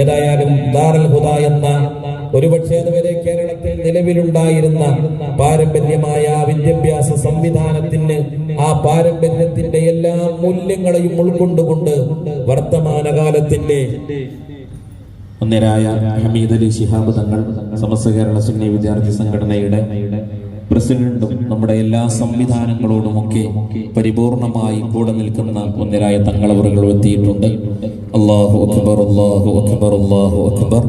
ഏതായാലും ദാറൽ ഹുദ എന്ന ഒരുപക്ഷെ അതുവരെ കേരളത്തിൽ നിലവിലുണ്ടായിരുന്ന പാരമ്പര്യമായ വിദ്യാഭ്യാസ സംവിധാനത്തിന് ആ പാരമ്പര്യത്തിന്റെ എല്ലാ മൂല്യങ്ങളെയും ഉൾക്കൊണ്ടുകൊണ്ട് വർത്തമാനകാലത്തിന്റെ ഒന്നരായ ഹമീദ് അലി ശിഹാബ് തങ്ങൾ സമസ്ത കേരള സുന്നി വിദ്യാർത്ഥി സംഘടനയുടെ പ്രസിഡന്റും നമ്മുടെ എല്ലാ സംവിധാനങ്ങളോടുമൊക്കെ പരിപൂർണമായി കൂടെ നിൽക്കുന്ന ഒന്നരായ തങ്ങളവറുകൾ എത്തിയിട്ടുണ്ട്. അള്ളാഹു അക്ബർ അല്ലാഹു അക്ബർ അല്ലാഹു അക്ബർ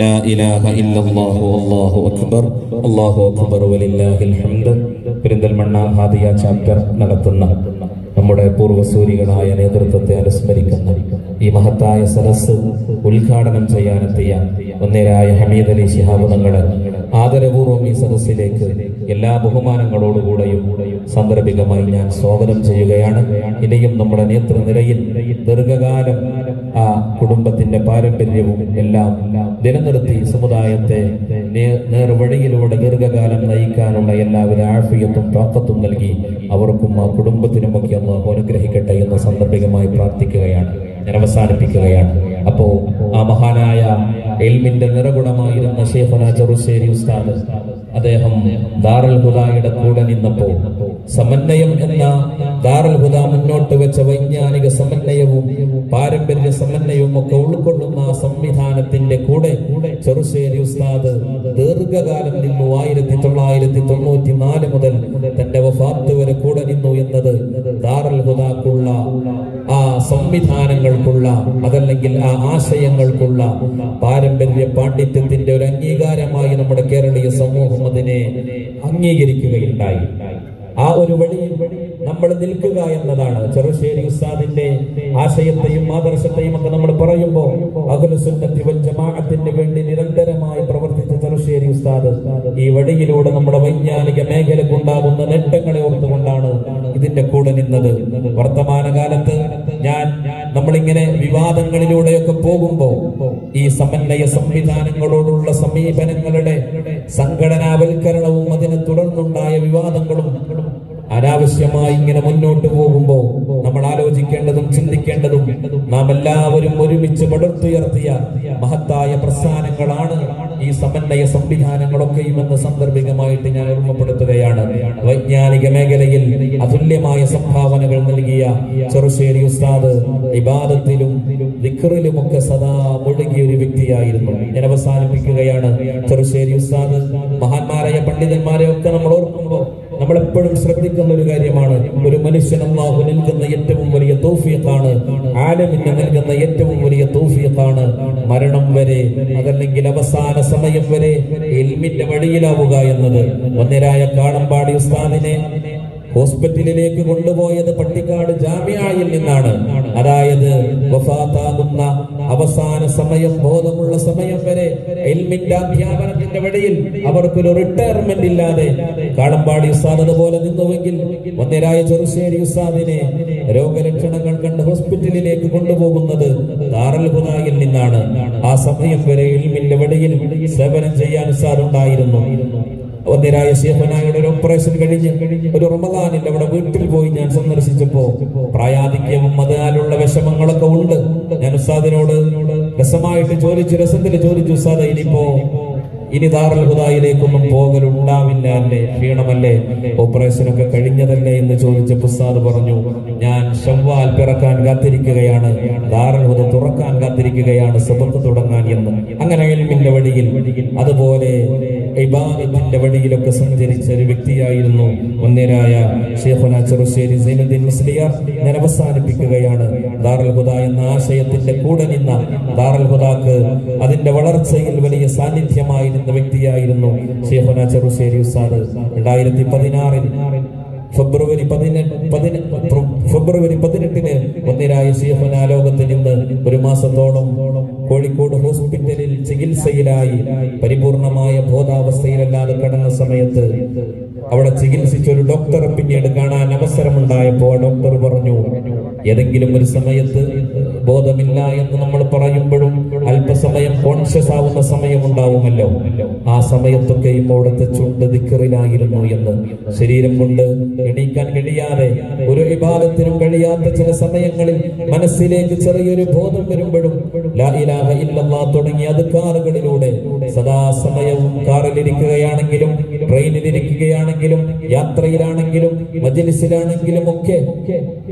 ലാ ഇലാഹ ഇല്ലല്ലാഹു അല്ലാഹു അക്ബർ അല്ലാഹു അക്ബർ വലില്ലാഹിൽ ഹംദ് പെരിന്തൽമണ്ണ ഹാദിയ ചാപ്റ്റർ നടത്തുന്ന നമ്മുടെ പൂർവസൂരികളായ നേതൃത്വത്തെ അനുസ്മരിക്കുന്ന ഈ മഹത്തായ സദസ്സ് ഉദ്ഘാടനം ചെയ്യാനെത്തിയ ഒന്നേരായ ഹമീദ് അലി ശിഹാബ് തങ്ങളെ ആദരപൂർവം ഈ സദസ്സിലേക്ക് എല്ലാ ബഹുമാനങ്ങളോടുകൂടെയും സാന്ദർഭികമായി ഞാൻ സ്വാഗതം ചെയ്യുകയാണ്. ഇനിയും നമ്മുടെ നേതൃനിരയിൽ ദീർഘകാലം ആ കുടുംബത്തിന്റെ പാരമ്പര്യവും എല്ലാം നിലനിർത്തി സമുദായത്തെ നേർവഴിയിലൂടെ ദീർഘകാലം നയിക്കാനുള്ള എല്ലാവിധ ആഫിയത്തും താക്കത്തും നൽകി അവർക്കും ആ കുടുംബത്തിനുമൊക്കെ അള്ളാഹു അനുഗ്രഹിക്കട്ടെ എന്ന് സാന്ദർഭികമായി പ്രാർത്ഥിക്കുകയാണ് ഞാൻ അവസാനിപ്പിക്കുകയാണ്. അപ്പോ ആ മഹാനായ എൽമിന്റെ നിറഗുണമായിരുന്ന ഷേഖുന ചെറുശ്ശേരി ഉസ്താദ് അദ്ദേഹം ദാറുൽ ഹുദായുടെ കൂടെ നിന്നപ്പോൾ സമന്വയം എന്ന ദാറുൽ ഹുദ മുന്നോട്ട് വെച്ച വൈജ്ഞാനിക സമന്വയവും പാരമ്പര്യ സമന്വയവും ഒക്കെ ഉൾക്കൊള്ളുന്ന ആ സംവിധാനത്തിന്റെ കൂടെ ചെറുശ്ശേരി ഉസ്താദ് ദീർഘകാലം നിന്നു ആയിരത്തി തൊള്ളായിരത്തി തൊണ്ണൂറ്റി നാല് മുതൽ തന്റെ വഫാത്ത് വരെ കൂടെ നിന്നു എന്നത് ദാറുൽ ഹുദാക്കുള്ള ആ സംവിധാനങ്ങൾക്കുള്ള അതല്ലെങ്കിൽ ആ ആശയങ്ങൾക്കുള്ള പാരമ്പര്യ പാണ്ഡിത്യത്തിന്റെ ഒരു അംഗീകാരമായി നമ്മുടെ കേരളീയ സമൂഹം അതിനെ അംഗീകരിക്കുകയുണ്ടായി. ആ ഒരു വഴിയിൽ നമ്മൾ നിൽക്കുക എന്നതാണ്. ചെറുശ്ശേരി ഉസ്താദിന്റെ ആശയത്തെയും ആദർശത്തെയും ഒക്കെ നമ്മൾ പറയുമ്പോൾ അഖിലുസുന്നത്തി വൽ ജമാഅത്തിന് വേണ്ടി നിരന്തരമായി പ്രവർത്തിച്ച ചെറുശ്ശേരി ഉസ്താദ് ഈ വഴിയിലൂടെ നമ്മുടെ വൈജ്ഞാനിക മേഖലക്കുണ്ടാകുന്ന നേട്ടങ്ങളെ ഓർത്തുകൊണ്ടാണ് ഇതിന്റെ കൂടെ നിന്നത്. വർത്തമാനകാലത്ത് ഞാൻ നമ്മളിങ്ങനെ വിവാദങ്ങളിലൂടെയൊക്കെ പോകുമ്പോൾ ഈ സമന്വയ സംവിധാനങ്ങളോടുള്ള സമീപനങ്ങളുടെ സംഘടനാവൽക്കരണവും അതിനെ തുടർന്നുണ്ടായ വിവാദങ്ങളും അനാവശ്യമായി ഇങ്ങനെ മുന്നോട്ട് പോകുമ്പോൾ നമ്മൾ ആലോചിക്കേണ്ടതും ചിന്തിക്കേണ്ടതും നാം എല്ലാവരും ഒരുമിച്ച് പടുത്തുയർത്തിയ മഹത്തായ പ്രസ്ഥാനങ്ങളാണ് ഈ സമന്വയ സംവിധാനങ്ങളൊക്കെയും എന്ന് സന്ദർഭികമായിട്ട് ഞാൻ ഓർമ്മപ്പെടുത്തുകയാണ്. വൈജ്ഞാനിക മേഖലയിൽ അതുല്യമായ സംഭാവനകൾ നൽകിയ ചെറുശ്ശേരി ഉസ്താദ് ഇബാദത്തിലും ദിക്റിലുമൊക്കെ സദാ മുഴുകിയ ഒരു വ്യക്തിയായിരുന്നു. ഞാൻ അവസാനിപ്പിക്കുകയാണ്. ചെറുശ്ശേരി ഉസ്താദ് മഹാന്മാരായ പണ്ഡിതന്മാരെ ഒക്കെ നമ്മൾ ഓർക്കുമ്പോൾ നമ്മൾ എപ്പോഴും ശ്രദ്ധിക്കുന്ന ഒരു കാര്യമാണ്. ഒരു മനുഷ്യൻ അള്ളാഹു നൽകുന്ന ഏറ്റവും വലിയ തൗഫീഖാണ്. ആലമിന് നൽകുന്ന ഏറ്റവും വലിയ തൗഫീഖാണ് മരണം വരെ അതല്ലെങ്കിൽ അവസാന സമയം വരെ എൽമിന്റെ വഴിയിലാവുക എന്നത്. ഒന്നിരായ കാടമ്പാടി ഉസ്താദിനെ ഹോസ്പിറ്റലിലേക്ക് കൊണ്ടുപോയത് പട്ടിക്കാട് ജാമ്യായിൽ നിന്നാണ്. അതായത് വഫാത്താകുന്ന അവസാന സമയം ബോധമുള്ള സമയം വരെ എൽമിന്റെ അധ്യാപനത്തിന്റെ വഴിയിൽ അവർക്കൊരു റിട്ടയർമെന്റ് ഇല്ലാതെ കാളമ്പാടി ഉസ്താദ് പോലെ നിന്നുവെങ്കിൽ ഒന്നേരായ ചെറുശ്ശേരി ഉസ്താദിനെ രോഗലക്ഷണങ്ങൾ കണ്ട് ഹോസ്പിറ്റലിലേക്ക് കൊണ്ടുപോകുന്നത് ദാറൽ ഹുദായിൽ നിന്നാണ്. ആ സമയം വരെ എൽമിന്റെ വഴിയിൽ സേവനം ചെയ്യാൻ ഉസ്താദ് ഉണ്ടായിരുന്നു. ഒന്നിരായ സിംഹനായുടെ ഒരു ഓപ്പറേഷൻ കഴിഞ്ഞ് ഒരു റമദാനിൽ അവിടെ വീട്ടിൽ പോയി ഞാൻ സന്ദർശിച്ചപ്പോ പ്രായാധിക്യവും അതിനാലുള്ള വിഷമങ്ങളൊക്കെ ഉണ്ട്. ഞാൻ ഉസ്താദിനോട് രസമായിട്ട് ചോദിച്ചു രസത്തിൽ ചോദിച്ചു ഉസ്താദ് ഇനിയിപ്പോ ഇനി ദാറുൽ ഹുദായിലേക്കൊന്നും പോകലുണ്ടാവില്ല അല്ലേ? ക്ഷീണമല്ലേ? ഓപ്പറേഷൻ ഒക്കെ കഴിഞ്ഞതല്ലേ എന്ന് ചോദിച്ച പുസ്താദ് പറഞ്ഞു ഞാൻ ഷവ്വാൽ പിറക്കാൻ കാത്തിരിക്കുകയാണ്. ദാറുൽ ഹുദ തുറക്കാൻ കാത്തിരിക്കുകയാണ് സുബത്ത് തുടങ്ങാൻ എന്ന്. അങ്ങനെ എൽമിന്റെ വഴിയിൽ അതുപോലെ ഇബാദത്തിന്റെ വഴിയിലൊക്കെ സഞ്ചരിച്ച ഒരു വ്യക്തിയായിരുന്നു ഒന്നേരായ ഷേഖുന ചെറുശ്ശേരി സൈനുദ്ദീൻ മുസ്ലിയ. ഞാൻ അവസാനിപ്പിക്കുകയാണ്. ദാറുൽ ഹുദ എന്ന ആശയത്തിന്റെ കൂടെ നിന്ന ദാറുൽ ഹുദാക്ക് അതിന്റെ വളർച്ചയിൽ വലിയ വ്യക്തിയായിരുന്നു ഷേഖുന ചെറുശ്ശേരി ഉസ്താദ്. രണ്ടായിരത്തി പതിനാറിൽ ഫെബ്രുവരി പതിനെട്ട് പതിന ഫെബ്രുവരി പതിനെട്ടിന് എഫ് എൻ ആലോകത്തിൽ നിന്ന് ഒരു മാസത്തോളം കോഴിക്കോട് ഹോസ്പിറ്റലിൽ ചികിത്സയിലായി പരിപൂർണമായ ബോധാവസ്ഥയിലല്ലാതെ കടന്ന സമയത്ത് അവിടെ ചികിത്സിച്ച ഒരു ഡോക്ടറെ പിന്നീട് കാണാൻ അവസരമുണ്ടായപ്പോൾ ഡോക്ടർ പറഞ്ഞു ഏതെങ്കിലും ഒരു സമയത്ത് ബോധമില്ല എന്ന് നമ്മൾ പറയുമ്പോഴും അല്പസമയം കോൺഷ്യസ് ആവുന്ന സമയം ഉണ്ടാവുമല്ലോ ആ സമയത്തൊക്കെ അവിടുത്തെ ചുണ്ട് ദിക്കറിലായിരുന്നു എന്ന്. ശരീരം കൊണ്ട് എണീക്കാൻ കഴിയാതെ ഒരു വിഭാഗത്തിനും കഴിയാത്ത ചില സമയങ്ങളിൽ മനസ്സിലേക്ക് ചെറിയൊരു ബോധം വരുമ്പോഴും തുടങ്ങിയ സദാസമയവും കാറിലിരിക്കുകയാണെങ്കിലും ട്രെയിനിലിരിക്കുകയാണെങ്കിലും യാത്രയിലാണെങ്കിലും മജലിസിലാണെങ്കിലും ഒക്കെ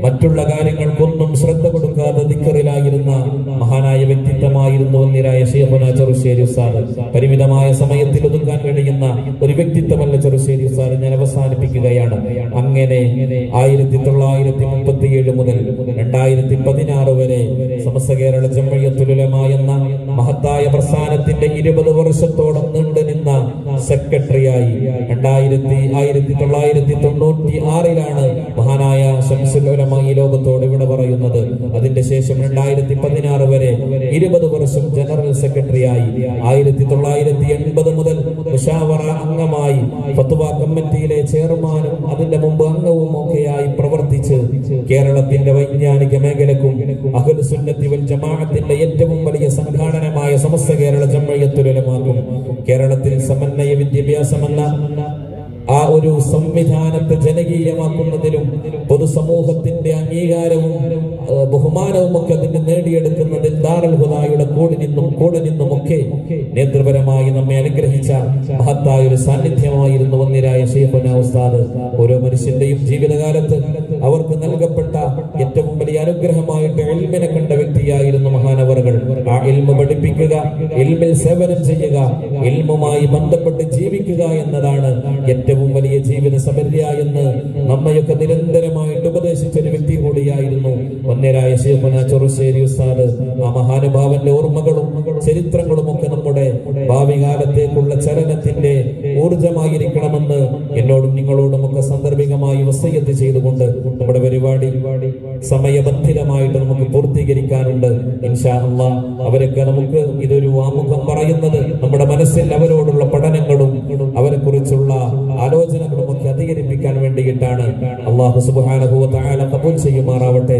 മറ്റുള്ള കാര്യങ്ങൾക്കൊന്നും ശ്രദ്ധ കൊടുക്കാതെ ദിക്കറിലായിരുന്ന മഹാനായ വ്യക്തിത്വമായിരുന്നു ഒന്നിരായ ശേഖന ചെറുശ്ശേരി സാർ പരിമിതമായ സമയത്തിൽ ഒതുക്കാൻ കഴിയുന്ന ഒരു വ്യക്തിത്വമല്ല ചെറുശ്ശേരി സാർ ഞാൻ അവസാനിപ്പിക്കുകയാണ്. അങ്ങനെ ആയിരത്തി തൊള്ളായിരത്തി മുപ്പത്തി ഏഴ് മുതൽ രണ്ടായിരത്തി പതിനാറ് വരെ സമസ്ത കേരള ജമ്മയത്തുലമ എന്ന മഹത്തായ പ്രസ്ഥാനത്തിന്റെ ഇരുപത് വർഷത്തോളം നീണ്ടു സെക്രട്ടറിയായി രണ്ടായിരത്തി ആയിരത്തി തൊള്ളായിരത്തി തൊണ്ണൂറ്റി ആറിലാണ് മഹാനായ ശംസുലോലമ ഈ ലോകത്തോട് ഇവിടെ പറയുന്നത്. അതിന്റെ ശേഷം രണ്ടായിരത്തി പതിനാറ് വരെ ഇരുപത് വർഷം ജനറൽ സെക്രട്ടറിയായി. ആയിരത്തി തൊള്ളായിരത്തി എൺപത് മുതൽ മുഷാവറ അംഗമായി ഫത്വ കമ്മിറ്റിയിലെ ചെയർമാനും അതിന്റെ മുമ്പ് അംഗവും ഒക്കെയായി പ്രവർത്തിച്ച് കേരളത്തിന്റെ വൈജ്ഞാനിക മേഖലക്കും അഹ്ലു സുന്നത്തി വൽ ജമാഅത്തിന്റെ ഏറ്റവും വലിയ സംഘാടനമായ സമസ്ത കേരള ജമ്മയത്തുലമാക്കും കേരളത്തിൽ സമന്വയ വിദ്യാഭ്യാസമെന്ന ആ ഒരു സംവിധാനത്തെ ജനകീയമാക്കുന്നതിലും പൊതുസമൂഹത്തിന്റെ അംഗീകാരവും ബഹുമാനവും ഒക്കെ അതിന് നേടിയെടുക്കുന്നതിൽ ദാരൽഹുദായുടെ കൂടെ നിന്നും കൂടെ നിന്നും ഒക്കെ നേതൃപരമായി നമ്മെ അനുഗ്രഹിച്ച മഹത്തായ ഒരു സാന്നിധ്യമായിരുന്നു ഒന്നിരായ ഷെയ്ഖുന ഉസ്താദ്. ഓരോ മനുഷ്യന്റെയും ജീവിതകാലത്ത് അവർക്ക് നൽകപ്പെട്ട ഏറ്റവും വലിയ അനുഗ്രഹമായിട്ട് എൽമിനെ കണ്ട വ്യക്തിയായിരുന്നു മഹാനവറുകൾ. ആ ഇൽമ പഠിപ്പിക്കുക ഇൽമിൽ സേവനം ചെയ്യുക ഇൽമുമായി ബന്ധപ്പെട്ട് ജീവിക്കുക എന്നതാണ് ഏറ്റവും വലിയ ജീവിത സമര്യ എന്ന് നമ്മയൊക്കെ നിരന്തരമായിട്ട് ഉപദേശിച്ച ഒരു വ്യക്തി കൂടിയായിരുന്നു ഒന്നേരായ ശേഖന ചെറുശ്ശേരി ഉസ്താദ്. ആ മഹാനുഭാവന്റെ ഓർമ്മകളും ചരിത്രങ്ങളും ഒക്കെ നമ്മുടെ ഭാവി കാലത്തേക്കുള്ള ചലനത്തിന്റെ ഊർജമായിരിക്കണമെന്ന് എന്നോടും നിങ്ങളോടും ഒക്കെ സന്ദർഭികമായി വസയ്യത്ത് ചെയ്തുകൊണ്ട് നമ്മുടെ പരിപാടി സമയബന്ധിതമായിട്ട് നമുക്ക് പൂർത്തീകരിക്കാനുണ്ട്. അവരൊക്കെ നമുക്ക് ഇതൊരു ആമുഖം പറയുന്നത് നമ്മുടെ മനസ്സിൽ അവരോടുള്ള പഠനങ്ങളും അവരെ കുറിച്ചുള്ള ആലോചനകളും ഒക്കെ അധികരിപ്പിക്കാൻ വേണ്ടിയിട്ടാണ്. അള്ളാഹു വതആല തആല കബൂൽ ചെയ്യുമാറാവട്ടെ.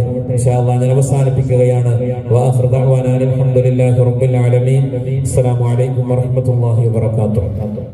ഞാൻ അവസാനിപ്പിക്കുകയാണ്. വാഖിറു ദഅ്വാനാ അൽഹംദുലില്ലാഹി റബ്ബിൽ ആലമീൻ. അസ്സലാമു അലൈക്കും വറഹ്മത്തുള്ളാഹി വബറകാതുഹു.